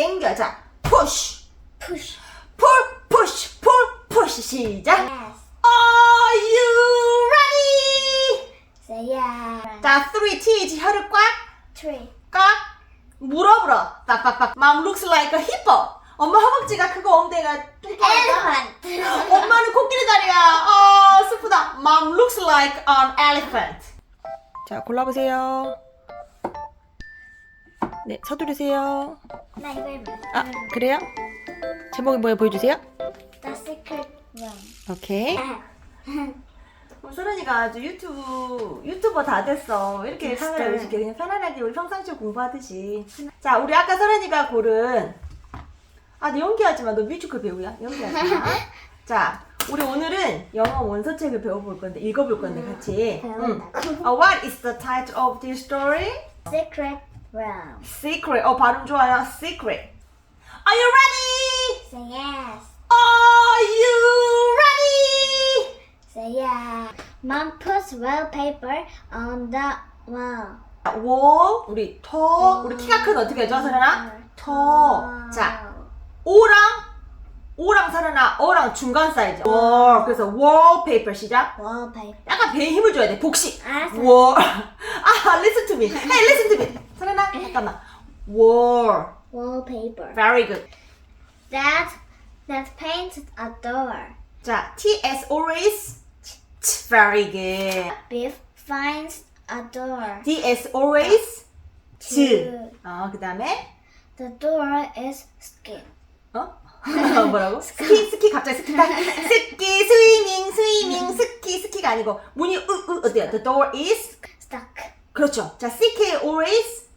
당겨. 자, push. Push. pull, push, pull, push. 시작. Yes. Are you ready? Say yeah. 자, three T's 혀를 꽉, Three. 꽉, 물어불어. 빡빡빡. Mom looks like a hippo. 엄마 허벅지가 크고 엉덩이가 뚱뚱하다. Elephant. 엄마는 코끼리 다리야. 아, 슬프다. Mom looks like an elephant. 자, 골라보세요. 네, 서두르세요. 나 이거 해봐. 아, 그래요? 제목이 뭐예요? 보여주세요. The Secret Room. 오케이. 우리 소련이가 아주 유튜브 유튜버 다 됐어. 이렇게 진짜. 카메라 의식해 그냥 편안하게 우리 평상시 공부하듯이. 자, 우리 아까 소련이가 고른 아, 너 연기하지 마. 너 뮤지컬 배우야. 연기하지 마. 자, 우리 오늘은 영어 원서책을 배워볼 건데 읽어볼 건데 같이. 배운다고? 어, what is the title of this story? Secret Room. Secret. 어, 발음 좋아요. Secret. Are you ready? Say yes. Are you ready? Say yeah. Mom puts wallpaper on the wall. 워 우리 터 우리 키가 큰 어떻게 해줘 서련아? 터. 자 오랑 오랑 서련아 어랑 중간 사이즈. 워 그래서 wallpaper 시작. Wallpaper. 약간 배에 힘을 줘야 돼. 복식. 알았어. 워. 아 listen to me. Hey listen to me. 서련아 잠깐만. wall. Wallpaper. Very good. That that painted a door. 자 T S always. Very good. Biff finds a door. D S always. 즈. Two. 어 그다음에 The door is skin. 어? 뭐라고? 스키 스키 갑자기 스키 타 스키 스위밍 스위밍 스키 스키가 아니고 문이 으으 어때요? The door is Stuck. 그렇죠. 자 CK always.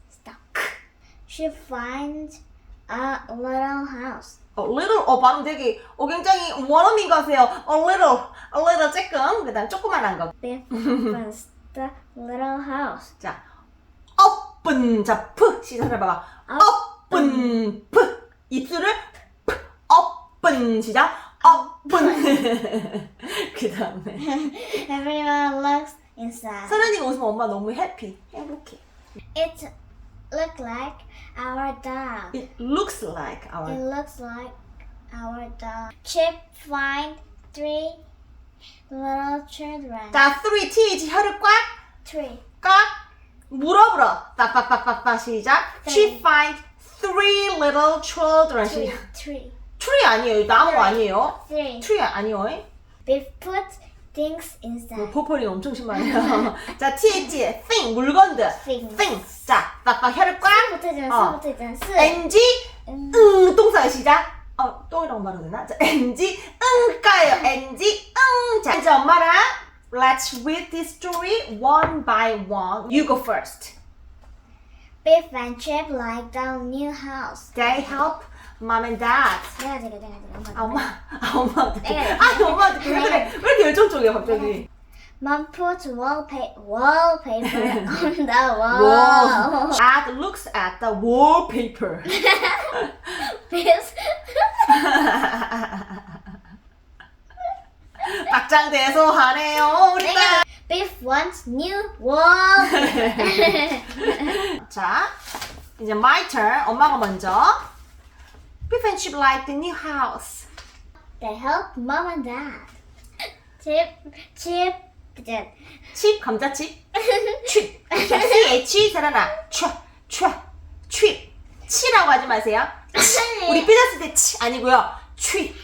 She finds a little house. a little 어 발음 되게 어 굉장히 원어민 같아요. a little a little 조금 그다음 조그만한 거. Biff finds the little house. 자 open 자프 시작해 봐봐. open 프 입술을 프 open 시작 open 그 다음에 Everyone looks inside. 서른이가 웃으면 엄마 너무 해피 행복해. It looked like our dog. It looks like It our looks like our dog. Chip find three little children. 자, three T's 혀를 꽉, Three. 꽉, 물어불어. 빡빡빡빡빡 시작. She Three. finds three little children. Three. 시작. Three. tree 아니에요. 나무 Three. 아니에요. Three. tree 아니요. Biff put things 뭐 inside. 포폴이 엄청 심하네요. 자, TH thing 물건들. Things. things. 자, 빡빡 혀를 꽉. 어. 스 붙어있잖아. 스. NG 음. 응 동사 시작. 어 똥이라고 말해도 되나? 자, NG 응가요. NG 응. 자, 이제 엄마랑 Let's read this story one by one. You go first. Biff and Chip like the new house. They help mom and dad. 내가 제가 내가 제가 아, 엄마, 아, 엄마 어떡해. 네. 아, 엄마 어떡해. 왜 그래? 왜 이렇게 열정적이야, 갑자기. Mom puts wallpaper wallpaper on the Whoa. wall. Dad looks at the wallpaper. Biff 박장대소 하네요, 우리 딸. Biff wants new wallpaper. 자, 이제 my turn. 엄마가 먼저. Beef and chip like the new house. they help mom and dad. Chip Chip 이제 칩, 감자칩. 칩. 자, CH, 살아나. 촤, 촤, 칩. 치라고 하지 마세요. 치. 우리 삐졌을 때 치 아니고요. 칩.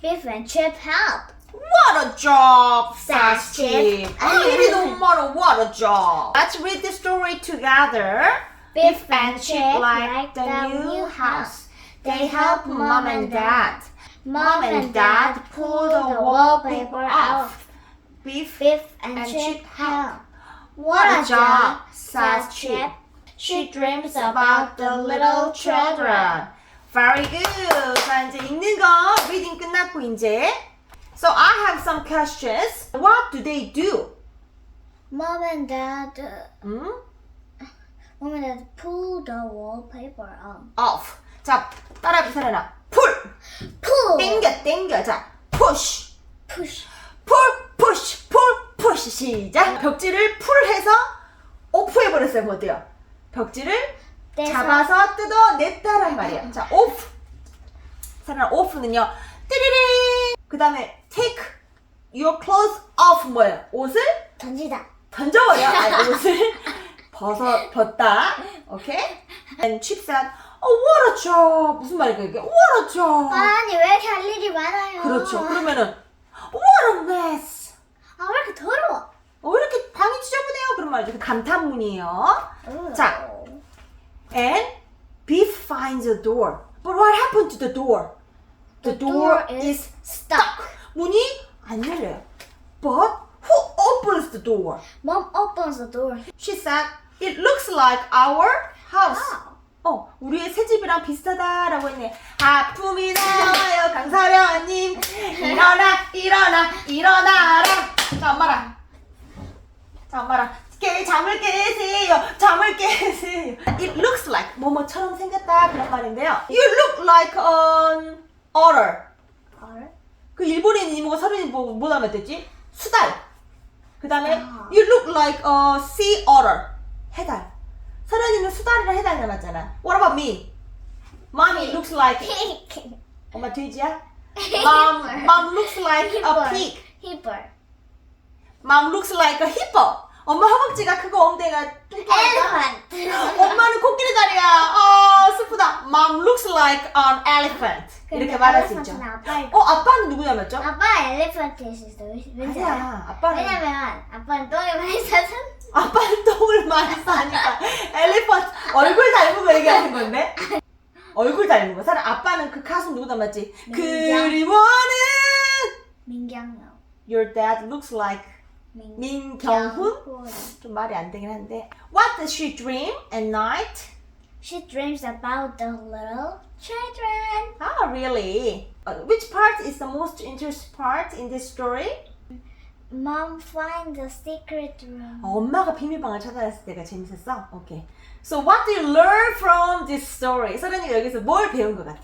Biff and Chip help. What a job, Says says Chip. Chip. 아, 이리 너무 많아. What a job. Let's read the story together. Biff and Chip like the new house. They help mom and dad. Mom and dad pull the wallpaper off. Beef Biff and And Chip Chip help. What a job, says Chip. Chip. She dreams about the little children. Very good. 자, 이제 읽는 거 reading 끝났고 이제. So I have some questions. What do they do? Mom and dad, 음? mom and dad pull the wallpaper on. Off. 자, 따라 부사려나. Pull. Pull. 땡겨, 땡겨. 자, push. Push. pull, push, pull, push. 시작. 벽지를 풀해서 오프해버렸어요. 뭐 어때요? 벽지를 There's 잡아서 뜯어 냈다란 말이야. 자, off. 사람 off는요. 띠리리. 그 다음에 take your clothes off 뭐예요? 옷을 던지다. 던져버려. 아니, 옷을 벗어 벗다. 오케이? And Chip said, oh, what a job. 무슨 말일까 이게? What a job. 아니 왜 이렇게 할 일이 많아요? 그렇죠. 그러면은 mess. 아왜 이렇게 더러워? 어, 왜 이렇게 방이 지저분해요? 그런 말이죠. 그 감탄문이에요. 자. And Beef finds a door. But what happened to the door? The, The door, door is is stuck. 문이 안 열려요. But who opens the door? Mom opens the door. She said, it looks like our house. Wow. 어, 우리의 새 집이랑 비슷하다라고 했네. 하품이 나와요, 강사령님. 일어나, 일어나, 일어나라. 자, 엄마랑. 자, 엄마랑. 깨, 잠을 깨세요. 잠을 깨세요. It looks like 뭐뭐처럼 생겼다 그런 말인데요. You look like an otter. 헐. 그 일본인 이모가 서른이 뭐, 뭐 닮았댔지? 수달. 그 다음에 아. you look like a sea otter. 해달. 서른이는 수달이랑 해달 닮았잖아. What about me? Mommy looks like 엄마 돼지야? Mom, mom looks like a pig. 히벌. Mom looks like a hippo. 엄마 허벅지가 크고 엉덩이가 뚱뚱하다. 엄마는 코끼리 다리야. 아 슬프다. Mom looks like an elephant. 이렇게 말할 수 있죠. 아빠 어 아빠는 누구 닮았죠? 아빠 엘리펀트일 수 있어. 왠지 알아? 아니야. 아빠는 왜냐면 아빠는 똥이 많이 싸서 아빠 는 똥을 많이 싸니까 엘리펀트 얼굴 닮은 거 얘기하는 건데 얼굴 닮은 거 사람 아빠는 그 가수 누구 닮았지 민경. 그리워는 민경요. Your dad looks like 민- 민경훈 경훈. 좀 말이 안 되긴 한데 What does she dream at night? She dreams about the little children. Ah really Uh, Which part is the most interesting part in this story? Mom finds the secret room. 어, 엄마가 비밀방을 찾아냈을 때가 재밌었어? 오케이 So what do you learn from this story? 서른이가 여기서 뭘 배운 것 같아?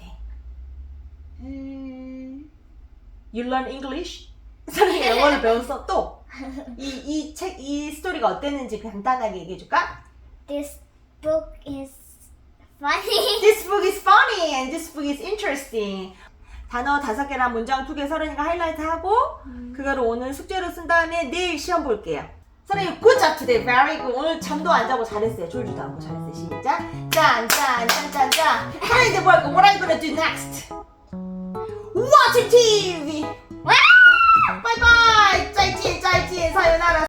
음, You learn English? 사람이 영어를 배웠어 또? 이 이 책 이 스토리가 어땠는지 간단하게 얘기해 줄까? this book is funny. This book is funny and this book is interesting. 단어 다섯 개랑 문장 두 개 서른이가 하이라이트 하고 음. 그거를 오늘 숙제로 쓴 다음에 내일 시험 볼게요. 선생님 good job today, very good. 오늘 잠도 안 자고 잘했어요. 졸지도 않고 잘했어요. 시작. 짠짠짠짠짠. 하이라이트 볼 거. What I gonna do next? Watch TV. 와! 바이바이. 짧지 짧지 사연하라.